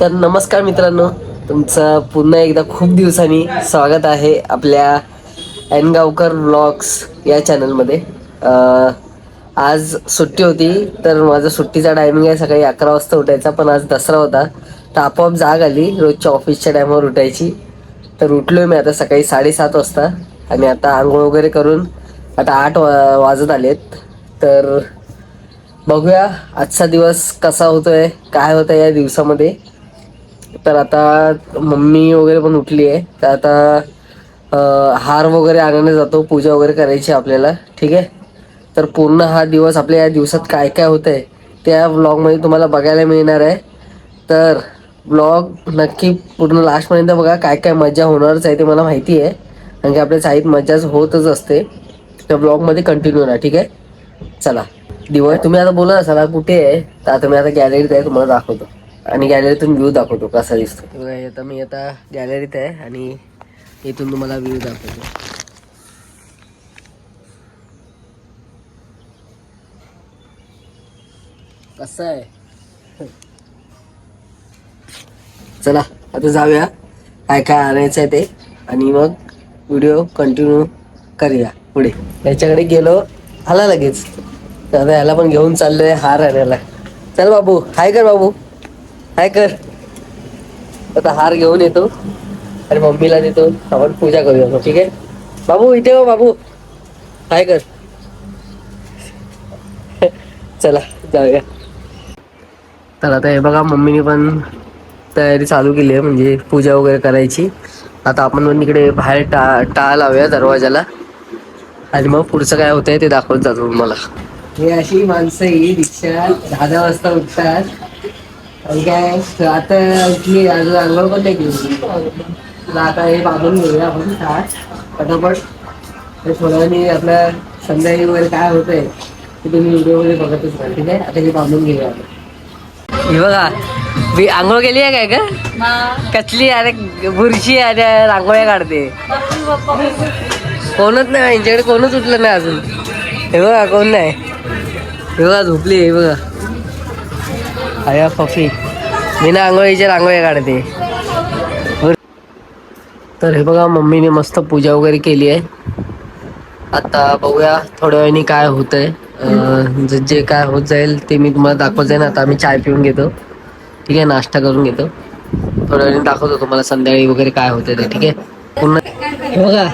तर नमस्कार मित्रांनो तुमचं पुन्हा एकदा खूप दिवसांनी स्वागत आहे आपल्या एनगावकर व्लॉग्स या चॅनलमध्ये आज सुट्टी होती तर माझा सुट्टीचा टायमिंग आहे सकाळी अकरा वाजता उठायचा पण आज दसरा होता तर आपोआप जाग आली रोजच्या ऑफिसच्या टायमावर उठायची. तर उठलो मी आता सकाळी साडेसात वाजता आणि आता आंघोळ वगैरे करून आता आठ वा वाजत आलेत. तर बघूया आजचा दिवस कसा होतोय काय होतं या दिवसामध्ये. तर आता मम्मी वगैरे पण उठली आहे तर आता हार वगैरे आणायला जातो. पूजा वगैरे करायची आहे आपल्याला. ठीक? आहे तर पूर्ण हा दिवस आपल्या या दिवसात काय काय होतंय त्या ब्लॉगमध्ये तुम्हाला बघायला मिळणार आहे. तर ब्लॉग नक्की पूर्ण लास्टपर्यंत बघा काय काय मजा होणारच आहे ते मला माहिती आहे कारण की आपल्या साईत मजाच होतच असते. त्या ब्लॉगमध्ये कंटिन्यू राहा ठीक? आहे चला. दिवस तुम्ही आता बोला असाल कुठे आहे? तर आता मी आता गॅलरीत आहे तुम्हाला दाखवतो. आणि गॅलरीतून व्ह्यू दाखवतो कसा दिसतो. आता मी आता गॅलरीत आहे आणि इथून तुम्हाला व्ह्यू दाखवतो. कसं आहे? चला आता जाऊया. काय काय आणायचं आहे ते. आणि मग व्हिडिओ कंटिन्यू करूया पुढे. याच्याकडे गेलो आला लगेच. तर आता याला पण घेऊन चाललोय हार आणायला. चल बाबू हाय कर बाबू. काय कर? आता हार घेऊन येतो. आणि मम्मीला देतो. आपण पूजा करूया ठीक आहे? बाबू इथे हो बाबू. काय कर? चला जाऊया. तर आता हे बघा मम्मीने पण तयारी चालू केली आहे म्हणजे पूजा वगैरे करायची. आता आपण पण इकडे बाहेर टा टाळ लावूया दरवाजाला. आणि मग पुढचं काय होतंय ते दाखवत जातो मला हे अशी माणसं ही रिक्षा दहा दहा वाजता उठतात. काय आता अजून अंघोळ पण तर आता हे बांधून घेऊया आपण टाळ पटापट ते थोड्या आपल्या संध्याकाळी वगैरे काय होतंय ते तुम्ही व्हिडिओमध्ये बघतच राहा ठीक आहे? आता हे बांधून घेऊया आपण. हे बघा मी आंघोळ केली आहे काय का कसली अरे बुरशी आणि रांगोळ्या काढते. कोणच नाही यांच्याकडे कोणच उठलं नाही अजून. हे बघा कोण नाही. हे बघा झोपली हे बघा. अरे पफी मी ना आंघोळीच्या रांगोळ्या काढते. तर हे बघा मम्मीने मस्त पूजा वगैरे केली आहे. आता बघूया थोड्या वेळाने काय होतंय. जे काय होत जाईल ते मी तुम्हाला दाखवत जाईन. आता आम्ही चाय पिऊन घेतो. ठीक आहे नाश्ता करून घेतो. थोड्या वेळाने दाखवतो तुम्हाला संध्याकाळी वगैरे काय होतंय ते. ठीक आहे? पुन्हा बघा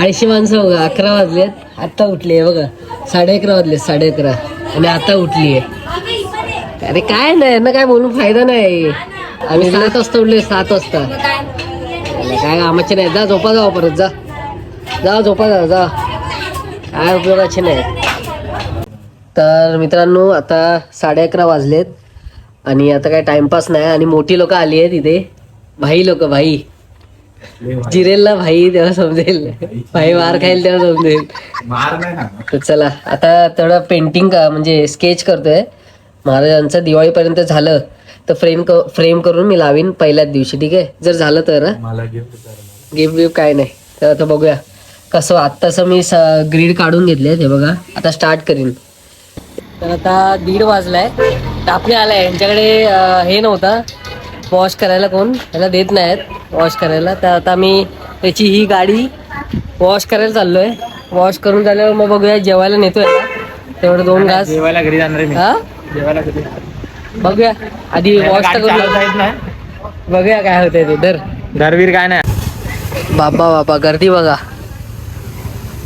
आळशी माणसं बघा अकरा वाजलेत. आत्ता उठली आहे बघा. साडे अकरा वाजले साडे अकरा आणि आता उठली आहे. अरे काय नाही यांना काय बोलून फायदा नाही. आम्ही सात वाजता उठले सात वाजता. काय? कामाचे नाही. जा झोपा जावा परत जा. जा झोपा जा जा. काय उपयोगाचे नाही. तर मित्रांनो आता साडे अकरा वाजलेत आणि आता काय टाइमपास नाही आणि मोठी लोक आली आहेत इथे. भाई लोक भाई. जिरेलला भाई तेव्हा समजेल. भाई मार खाईल तेव्हा समजेल. तर चला आता थोडं पेंटिंग का म्हणजे स्केच करतोय. महाराजांचं दिवाळीपर्यंत झालं तर फ्रेम फ्रेम करून मी लावीन पहिल्याच दिवशी ठीक आहे? जर झालं तर हं. मला गिफ्ट गिफ्ट बिफ्ट काय नाही. तर आता बघूया. कसं आत्ताचं मी ग्रीड काढून घेतले हे बघा. आता स्टार्ट करीन. तर आता दीड वाजलाय. टापणे आलाय. यांच्याकडे हे नव्हतं. वॉश करायला कोण? त्याला देत नाहीत वॉश करायला. तर आता मी त्याची ही गाडी वॉश करायला चाललोय. वॉश करून झाल्यावर मग बघूया जेवायला नेतोय ना. तेवढं दोन घास. जेवायला घरी जाणार आहे मी. हा? जेवायला घरी बघूया. आधी वॉश तर नाही. बघूया काय होतंय ते. तर घरवीर काय नाही. बाबा बाबा गर्दी बघा.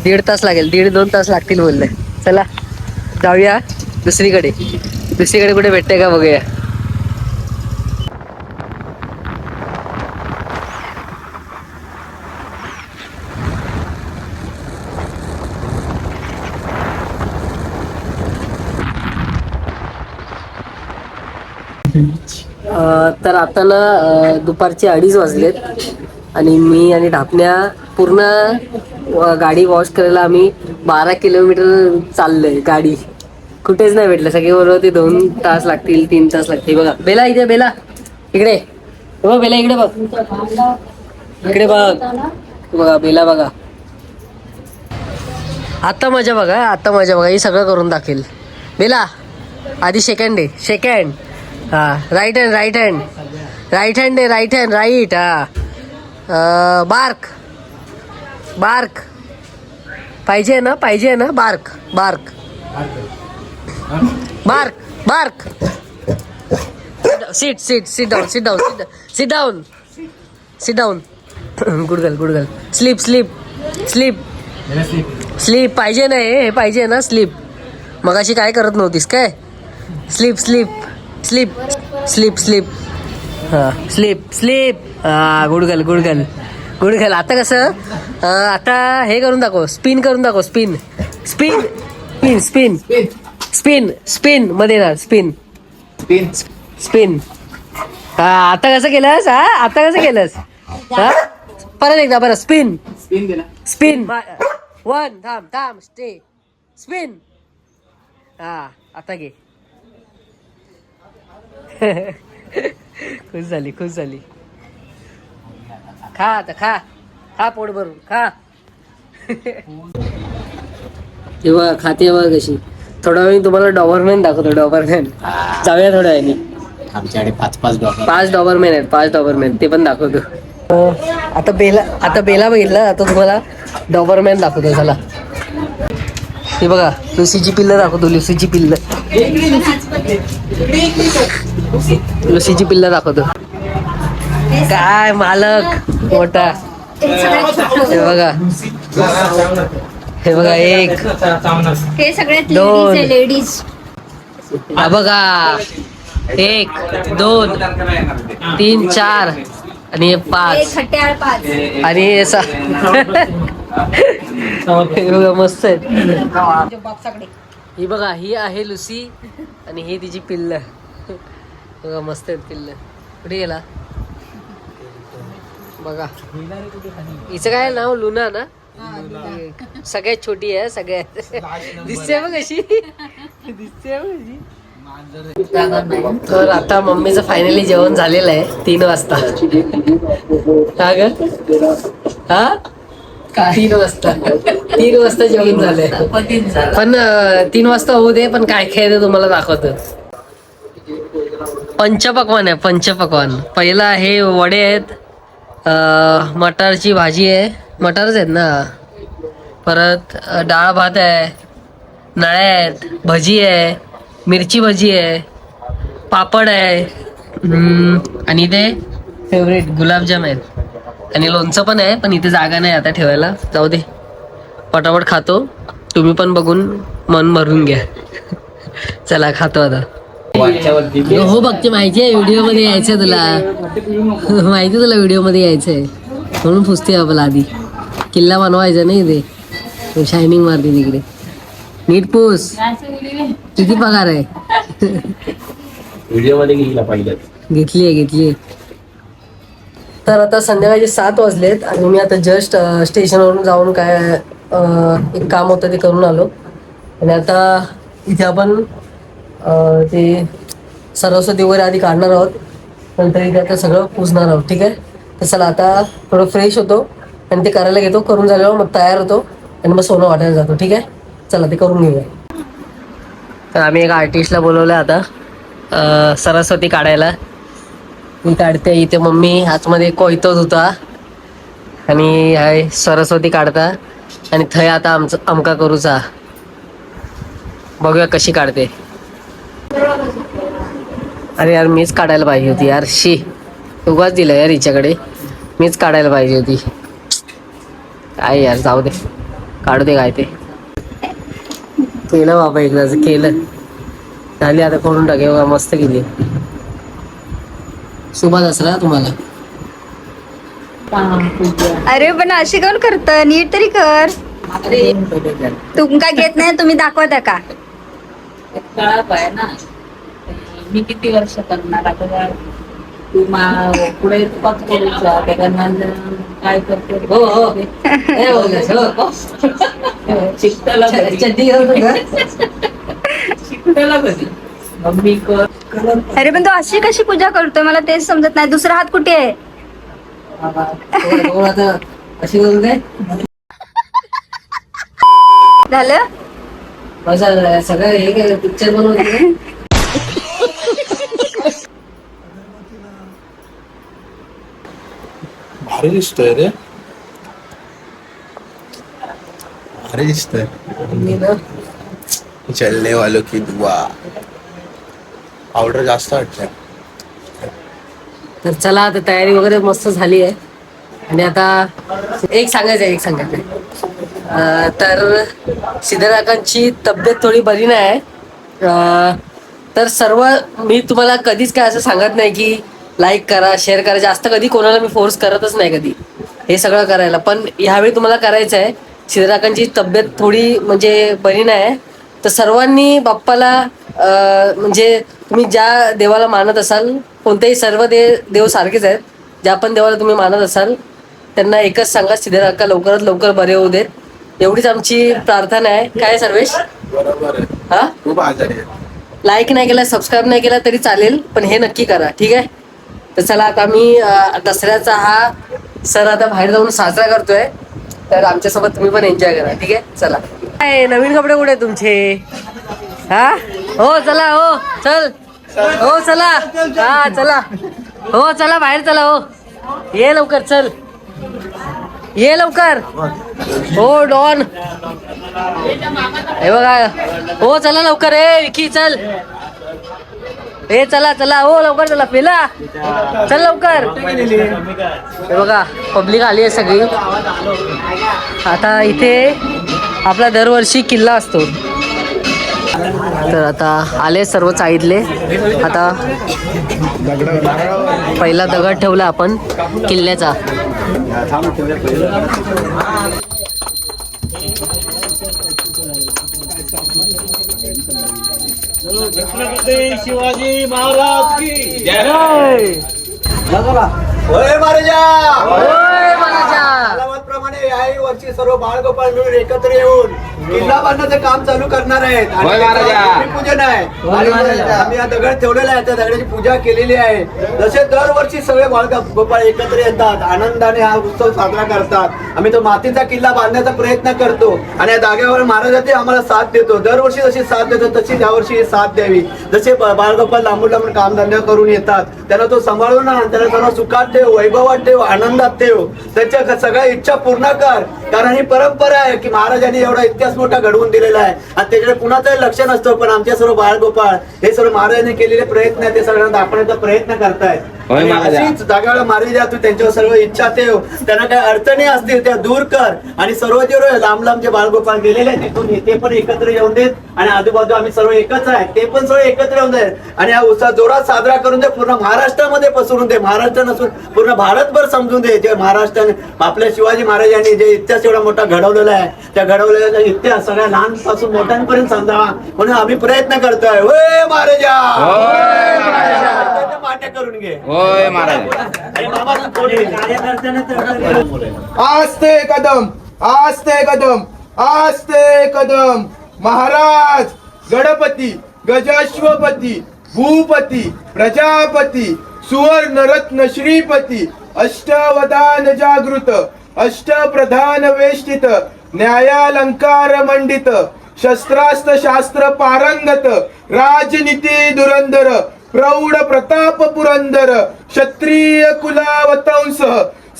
दीड तास लागेल. दीड दोन तास लागतील बोलले. चला जाऊया दुसरीकडे. दुसरीकडे कुठे भेटते का बघूया. आत्ताला दुपारचे अडीच वाजलेत आणि मी आणि ढापण्या पूर्ण गाडी वॉश करायला आम्ही बारा किलोमीटर चाललोय गाडी. कुठेच नाही भेटलं. सगळे बरोबर ते दोन तास लागतील तीन तास लागतील. बघा बेला इथे बेला. इकडे. बघ बेला इकडे बघ. इकडे बघ. बघा बेला बघा. आता मजा बघा आता मजा बघा. हे सगळं करून दाखेल बेला आधी सेकंड आहे. सेकंड हा right hand right hand right hand आहे राईट हँड राईट हा। बार्क बार्क पाहिजे ना पाहिजे ना bark bark bark bark sit sit sit down sit down sit down sit down good girl good girl sleep sleep sleep sleep पाहिजे ना हे पाहिजे ना स्लीप मगाशी काय करत नव्हतीस काय? Sleep sleep sleep sleep sleep sleep sleep. हां गुडगल गुडगल. गुडगल आता कसं? आता हे करून दाखव स्पिन करून दाखव spin. Spin. Spin spin. Spin. स्पिनमध्ये ना स्पिन. स्पिन. हा आता कसं केलंस हा आता कसं केलंस? हा परत एकदा बरं स्पिन. स्पिन वन थांब थांब स्टे. स्पिन. हा आता घे. खुश झाली खुश झाली. खा आता खा. खा पोट भरून खा. तेव्हा खाते बघ कशी. थोडा वेळ तुम्हाला डॉबरमॅन दाखवतो डॉबरमॅन. जाऊया थोड्या वेळाने. आमच्याकडे पाच पाच डॉक्टर पाच डॉबरमॅन आहेत पाच डॉबरमॅन. ते पण दाखवतो. आता बेला आता बेला बघितलं आता तुम्हाला डॉबरमॅन दाखवतो चला. हे बघा लुसीची पिल्ल दाखवतो लुसीची पिल्ल. लुसीची पिल्ल दाखवतो. काय मालक? मोठा. हे बघा. हे बघा एक हे सगळ्यात दोन. लेडीज हा बघा. एक दोन तीन चार आणि हे पाच. आणि हे बघा मस्त आहेत. ही बघा ही आहे लुसी आणि ही तिची पिल्ल. बघा मस्त आहेत किल्ले. कुठे गेला? बघा. हिचं काय नाव? लुना ना? सगळ्यात छोटी आहे सगळ्यात. दिसते बघ अशी. दिसते बघ अशी. तर आता मम्मीचं फायनली जेवण झालेलं आहे तीन वाजता. हा ग? हा? तीन वाजता. तीन वाजता जेवण झालंय. पण तीन वाजता होऊ दे पण काय खेळ तुम्हाला दाखवतो. पंचपक्वान आहे पंचपक्वान. पहिला आहे वडे आहेत मटारची भाजी आहे. मटारच आहेत ना? परत डाळ भात आहे नळ्या आहेत भजी आहे मिरची भजी आहे पापड आहे आणि ते फेवरेट गुलाबजाम आहेत. आणि लोणचं पण आहे पण इथे जागा नाही आता ठेवायला. जाऊ दे. पटापट खातो. तुम्ही पण बघून मन भरून घ्या. चला खातो आता. हो बघते माहिती आहे व्हिडिओमध्ये यायचंय तुला. माहिती तुला व्हिडिओमध्ये यायचंय. म्हणून पुसते आपला आधी. किल्ला बनवायचा नाही ते शायनिंग मारते तिकडे. नीट पूस. किती पगार आहे? व्हिडिओमध्ये घेतली आहे घेतली तर आता संध्याकाळचे सात वाजलेत आणि मी आता जस्ट स्टेशनवरून जाऊन काय एक काम होतं ते करून आलो. आणि आता इथे आपण ते सरस्वती वगैरे आधी काढणार आहोत. नंतर इथे आता सगळं पुजणार आहोत ठीक आहे? तर चला आता थोडं फ्रेश होतो आणि ते करायला घेतो. करून झाल्यावर मग तयार होतो आणि मग सोनं वाटायला जातो ठीक आहे? चला ते करून घेऊया. तर आम्ही एका आर्टिस्टला बोलवलं आता सरस्वती काढायला. मी काढते इथे मम्मी आतमध्ये कोयतोच होता. आणि हाय सरस्वती काढता. आणि थंय आता आमचं आमका करूचा. बघूया कशी काढते. अरे यार मीच काढायला पाहिजे होती यार. शी उगाच दिलं यार हिच्याकडे. मीच काढायला पाहिजे होती. काय यार जाऊ दे. काढू दे काय ते. केलं बाबा एकदाच केलं. झाली आता करून टाके बघा मस्त केली. शुभ दसरा तुम्हाला. अरे पण अशी कोण करत? नीट तरी कर. तुमका घेत नाही तुम्ही दाखवता का? कळाप आहे ना. मी किती वर्ष करणार आता तू मा- पुढे तुपाच करूचा त्याच्यानंतर काय करतो? हो हो. हे बोललास, हो. शिकताला? शिकताला कधी मम्मी कर. अरे पण तू अशी कशी पूजा करतोय? मला तेच समजत नाही. दुसरा हात कुठे आहे? हो, हो, अशी झालं? सगळं हे पिक्चर बनवते का? भारी दिसतोय रे. भारी दिसतोय. मी ना चलने वालो की दुआ. ऑर्डर जास्त वाटतंय. तर चला आता तयारी वगैरे मस्त झाली आहे. आणि आता एक सांगायचं आहे एक सांगायचं आहे. तर सिद्धराकांची तब्येत थोडी बरी नाही. आहे तर सर्व मी तुम्हाला कधीच काय असं सांगत नाही की लाईक करा शेअर करा. जास्त कधी कोणाला मी फोर्स करतच नाही कधी. हे सगळं करायला. पण ह्यावेळी तुम्हाला करायचं आहे सिद्धराकांची तब्येत थोडी म्हणजे बरी नाही आहे. तर सर्वांनी बाप्पाला म्हणजे तुम्ही ज्या देवाला मानत असाल कोणतेही सर्व दे देव सारखेच आहेत. ज्या पण देवाला तुम्ही मानत असाल त्यांना एकच सांगा सिद्धराका लवकरात लवकर बरे होऊ देत. एवढीच आमची प्रार्थना आहे. काय सर्वेश? बरोबर आहे. हा? खूप आजारी आहे. लाईक नाही केला सबस्क्राईब नाही केला तरी चालेल पण हे नक्की करा ठीक आहे? तर चला आता मी अं, दसऱ्याचा हा सण आता बाहेर जाऊन साजरा करतोय. तर आमच्यासोबत तुम्ही पण एन्जॉय करा ठीक आहे? चला. काय नवीन कपडे कुठे तुमचे? हा? हो चला हो चल. हो चला. हा चला. हो चला बाहेर चला हो. ये लवकर चल. ये लवकर. हो डॉन. हे बघा. हो चला लवकर. ए विकी चल. ए चला चला. हो लवकर चला. पेला. चल लवकर. हे बघा पब्लिक आली आहे सगळी. आता इथे आपला दरवर्षी किल्ला असतो. तर आता आले सर्व चाळीतले आता पहिला दगड ठेवला आपण किल्ल्याचा. शिवाजी महाराज की ओय महाराजा प्रमाणे याही वर्षी सर्व बाळगोपाळ मिळून एकत्र येऊन किल्ला बांधण्याचं काम चालू करणार आहेत. आणि त्याचं भूमिपूजन आहे. आणि आम्ही हा दगड ठेवलेला आहे त्या दगडाची पूजा केलेली आहे. जसे दरवर्षी सगळे बाळगोपाळ एकत्र येतात. आनंदाने हा उत्सव साजरा करतात. आम्ही तो मातीचा किल्ला बांधण्याचा प्रयत्न करतो. आणि या जागेवर महाराजांनी आम्हाला साथ देतो. दरवर्षी जशी साथ देतो तशी यावर्षी साथ द्यावी. जसे बाळगोपाल बाळगोपाळ लांबून लांबून कामधंदा करून येतात त्याला तो सांभाळून आण त्याला सर्व सुखात ठेव वैभवात ठेव आनंदात ठेव. त्यांच्या सगळ्या इच्छा पूर्ण कर. कारण ही परंपरा आहे की महाराजांनी एवढा इतिहास मोठा घडवून दिलेला आहे. आणि त्याच्याकडे कुणाचंही लक्ष नसतं पण आमच्या सर्व बाळगोपाळ हे सर्व महाराजांनी केलेले प्रयत्न आहे ते सगळ्यांना दाखवण्याचा प्रयत्न करतायत. आणि अशीच जागाला महाराजा तू त्यांच्यावर सर्व इच्छा ठेव. त्यांना काही अडचणी असतील त्या दूर कर. आणि सर्व जे लांब लांब जे बाळगोपाळ गेलेले आहेत तिथून ते पण एकत्र येऊन देत. आणि आजूबाजू आम्ही सर्व एकच आहे. ते पण सर्व एकत्र येऊन देत. आणि हा उत्सव जोरात साजरा करून दे पूर्ण महाराष्ट्रामध्ये पसरून दे. महाराष्ट्र नसून पूर्ण भारतभर समजून दे. जे महाराष्ट्राने आपल्या शिवाजी महाराजांनी जे इतिहास एवढा मोठा घडवलेला आहे त्या घडवलेला इतिहास सगळ्या लहानपासून मोठ्यांपर्यंत समजावा म्हणून आम्ही प्रयत्न करतोय. होय महाराजा! मान्य करून घे. होय महाराज. आस्ते कदम आस्ते कदम आस्ते कदम. महाराज गणपती गजाश्वपती भूपती प्रजापती सुवर्ण रत्न श्रीपती अष्टवदान जागृत अष्टप्रधान वेष्टित न्यायालंकार मंडित शस्त्रास्त्र शास्त्र पारंगत राजनीती धुरंधर प्रौढ प्रताप पुरंदर क्षत्रिय कुलावतंस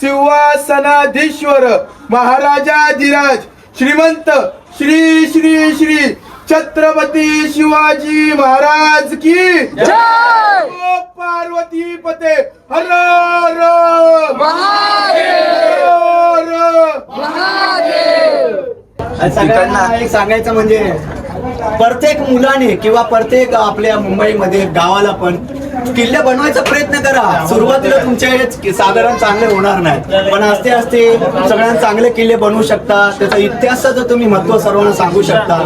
सिंहासनाधीश्वर महाराजाधिराज श्रीमंत श्री श्री श्री छत्रपती शिवाजी महाराज की जय! पार्वती पते हर आणि सगळ्यांना एक सांगायचं म्हणजे प्रत्येक मुलाने किंवा प्रत्येक आपल्या मुंबईमध्ये गावाला पण किल्ले बनवायचा प्रयत्न करा. सुरुवातीला तुमच्या हे साधारण चांगले होणार नाही. पण असते असते सगळ्यांना चांगले किल्ले बनवू शकता. त्याचा इतिहासाचं तुम्ही महत्त्व सर्वांना सांगू शकता.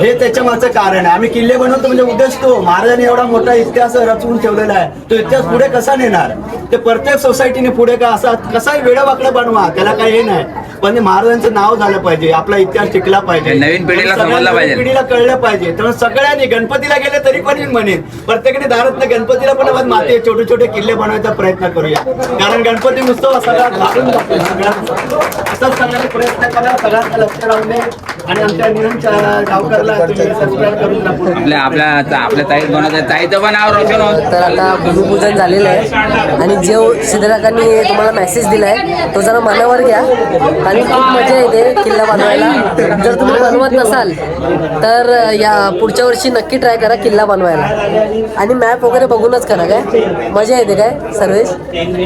हे त्याच्या मागचं कारण आहे. आम्ही किल्ले बनवतो म्हणजे उद्देश तो. महाराजांनी एवढा मोठा इतिहास रचवून ठेवलेला आहे. तो इतिहास पुढे कसा नेणार? ते प्रत्येक सोसायटीने पुढे का असा कसाही वेळावाकडे बनवा. त्याला काही हे नाही. पण हे महाराजांचं नाव झालं पाहिजे आपला इतिहास टिकला पाहिजे. नवीन पिढीला समजलं पाहिजे. पिढीला कळलं पाहिजे. तर सगळ्यांनी गणपतीला गेले तरी पण मी म्हणेन प्रत्येकाने दारात गणपतीला पण आपण माती छोटे छोटे किल्ले बनवायचा प्रयत्न करूया. कारण गणपती उत्सव सगळ्यात भागून जातो सगळ्यात असाच सगळ्यांनी प्रयत्न करा. सगळ्यांना लक्ष राहून दे. आणि आमच्या निरंच्या गावकरला तुम्ही सबस्क्राईब करून टाकून आपल्या आपल्या आपल्या ताईत बनवतात ताईचं पण नाव रोशन होत. तर आता भूमिपूजन झालेलं आहे. आणि जो सिद्धराकांनी तुम्हाला मेसेज दिलाय तो जरा मनावर घ्या. आणि खूप मजा येते किल्ला बनवायला. जर तुम्ही बनवत नसाल तर या पुढच्या वर्षी नक्की ट्राय करा किल्ला बनवायला. आणि मॅप वगैरे बघूनच करा काय? मजा येते काय सर्वेश?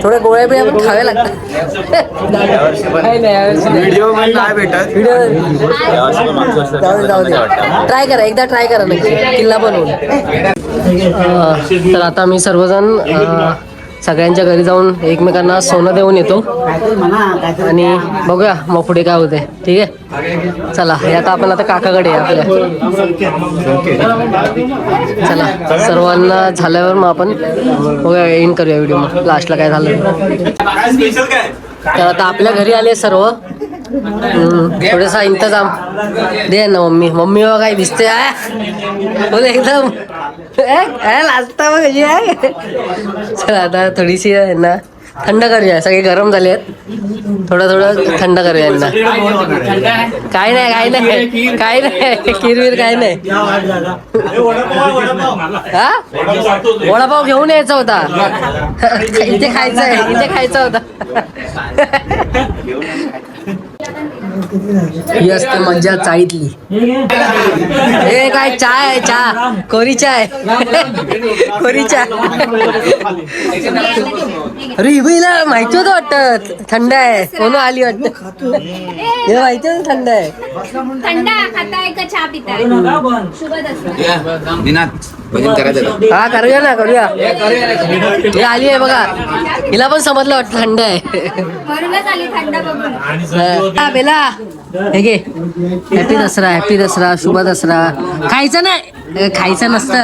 थोड्या गोळ्या बिळ्या पण खाव्या लागतात. ट्राय करा एकदा ट्राय करा नक्की. किल्ला बनवून. तर आता मी सर्वजण सगळ्यांच्या घरी जाऊन एकमेकांना सोनं देऊन येतो. आणि बघूया मग पुढे काय होते ठीक आहे? चला हे आता आपण आता काकाकडे आपल्या. चला सर्वांना झाल्यावर मग आपण बघूया एंड करूया व्हिडिओ मग. लास्टला काय झालं? तर आता आपल्या घरी आले सर्व. थोडासा इंतजाम. दे ना मम्मी. मम्मी काय दिसते बोल एकदम. लाजता मग कशी आहे? चला आता थोडीशी आहे ना थंड करूया. सगळे गरम झाले आहेत थोडं थोडं थंड करूया यांना. काय नाही काय नाही. काय नाही. किरवीर काय नाही. हा? वडापाव घेऊन यायचा होता. इथे खायचा आहे इथे खायचा होता. ही असते मज्जा चाळीतली हे काय चाय आहे चहा? कोरी चाय कोरी चाय अरे हिला माहिती होतं वाटत. थंड आहे. कोण आली वाटत? हे माहिती होतं थंड आहे. हा करूया ना करूया. हे आली आहे बघा. हिला पण समजलं वाटतं थंड आहे. म्हणूनच आली थंड बघून. बेला. हे घे. हॅपी दसरा हॅपी दसरा शुभ दसरा. खायचं नाही. खायचं नसतं.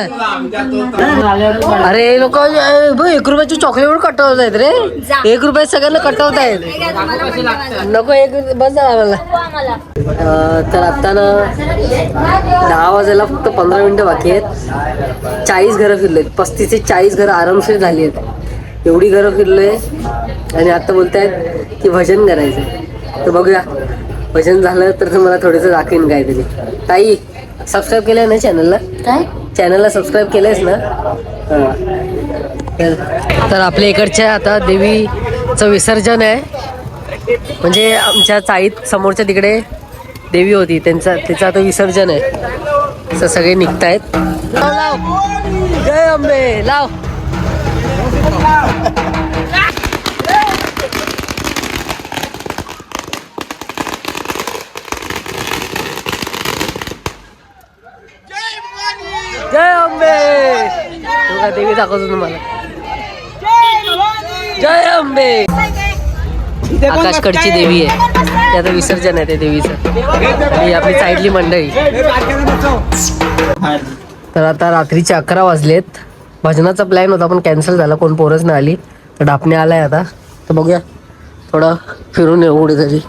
अरे लोक एक रुपयाची चॉकलेट कटवत आहेत रे. एक रुपयात सगळ्यांना कटवत आहेत. नको एक बस झाला मला आम्हाला तर आत्ता ना दहा वाजायला फक्त पंधरा मिनिटं बाकी आहेत. चाळीस घरं फिरले पस्तीस ते चाळीस घरं आरामशीर झाली आहेत. एवढी घरं फिरलोय. आणि आता बोलतायत की भजन करायचं तर बघूया. भजन झालं तर तुम्हाला थोडंसं दाखवेन काहीतरी. ताई सबस्क्राईब केलंय ना चॅनलला काय? चॅनलला सबस्क्राईब केलंयस ना? हां. तर- आपल्या इकडच्या आता देवीचं विसर्जन आहे. म्हणजे आमच्या चाळीत समोरच्या तिकडे देवी होती. त्यांचा त्याचं आता विसर्जन आहे. असं सगळे निघतायत. लाव, लाव. जय अंबे लाव जय अंबे बघा, देवी दाखवतो तुम्हाला. जय अंबे. आकाशकडची देवी आहे. ते आता विसर्जन आहे ते देवीचं. आणि आपली साईडली मंडळी. तर आता रात्रीचे अकरा वाजलेत. भजनाचा प्लॅन होता पण कॅन्सल झाला. कोण पोरच नाही आली. तर डापणे आलाय आता. तर बघूया. थोडं फिरून येऊ कुठेतरी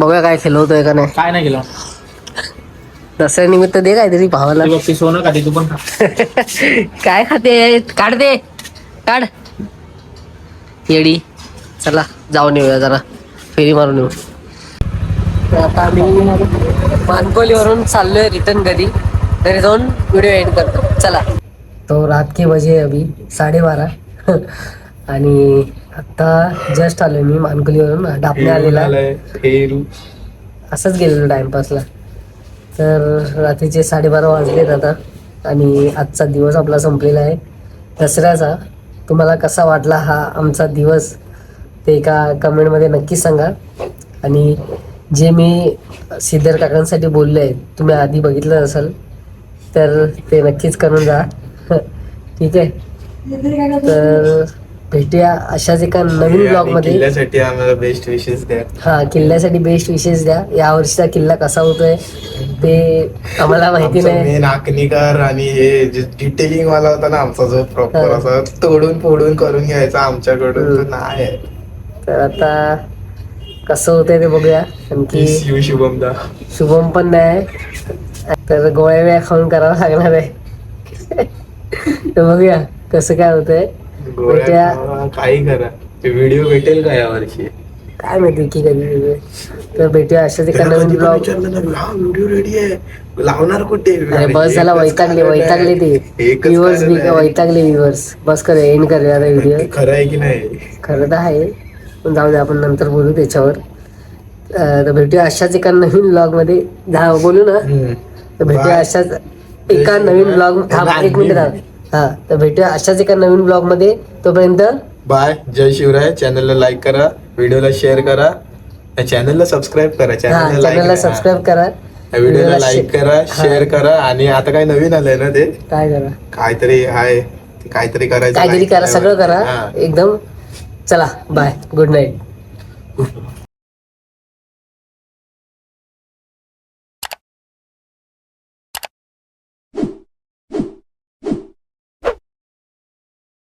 बघूया काय खेळवतोय का नाही. काय नाही केलं दसऱ्यानिमित्त दे काहीतरी भावाला. ती सोनं का तू पण खा. काय खाते? काढ दे. काढ. येडी. चला जाऊन येऊया जरा. फेरी मारून येऊ. आता आम्ही मानकोलीवरून चाललोय रिटर्न घरी. घरी जाऊन व्हिडिओ एंड करतो. चला. तो रात के बजे अभी. साडेबारा. आणि आता जस्ट आलोय मी मानकोलीवरून. डापणे आलेला. असंच गेलेलो टाइमपासला तर रात्रीचे साडेबारा वाजलेत आता. आणि आजचा दिवस आपला संपलेला आहे. दसऱ्याचा. तुम्हाला कसा वाटला हा आमचा दिवस? ते एका कमेंटमध्ये नक्की सांगा. आणि जे मी सिद्धर काकांसाठी बोलले आहे तुम्ही आधी बघितलं असाल तर ते नक्कीच करून जा. ठीक आहे. तर भेटूया अशाच एका नवीन ब्लॉगमध्ये किल्ल्यासाठी आम्हाला बेस्ट विशेष द्या. हा किल्ल्यासाठी बेस्ट विशेष द्या. या वर्षीचा किल्ला कसा होतोय ते आम्हाला माहिती नाही. मेन आखणीकर आणि हे डिटेलिंग वाला होता ना आमचा जो प्रॉपर हा. असा तोडून फोडून करून घ्यायचा आमच्याकडून तो नाही. तर आता कसं होतंय ते बघूया आणखी शिव शुभमदा. शुभम पण नाही तर गोळ्या वेळा खाऊन करावं लागणार आहे. तर बघूया कसं काय होतंय. गोळ्या खावा, काही करा. व्हिडिओ भेटेल का या वर्षी काय माहिती की कधी वेगळे. तर भेटूया अशाच एका नवीन ब्लॉग हा व्हिडिओ रेडी आहे. लावणार कुठे? अरे बस झाला एकच वैतागले कारण वैतागले आहे. ते एकच व्ह्युअर्स कारण आहे. वैतागले व्ह्युअर्स बस कर एंड करूया आता व्हिडिओ खरं आहे की नाही? खरं तर आहे. पण जाऊ दे आपण नंतर बोलू त्याच्यावर. अं, तर भेटूया अशाच एका नवीन ब्लॉगमध्ये जा बोलू ना? तर भेटूया. अशाच एका नवीन ब्लॉग थांब एक मिनिट थांब. हा तर भेटूया अशाच एका नवीन ब्लॉगमध्ये तोपर्यंत बाय जय शिवराय. चॅनलला लाईक करा व्हिडिओला शेअर करा चॅनलला सबस्क्राईब करा. हा चॅनलला सबस्क्राईब करा. व्हिडिओला लाईक share- करा हा, शेअर करा आणि आता काय नवीन आलंय ना ते? काय करा? काहीतरी आहे ते काहीतरी करायचं काहीतरी like करा सगळं करा. हा. एकदम चला बाय. Good night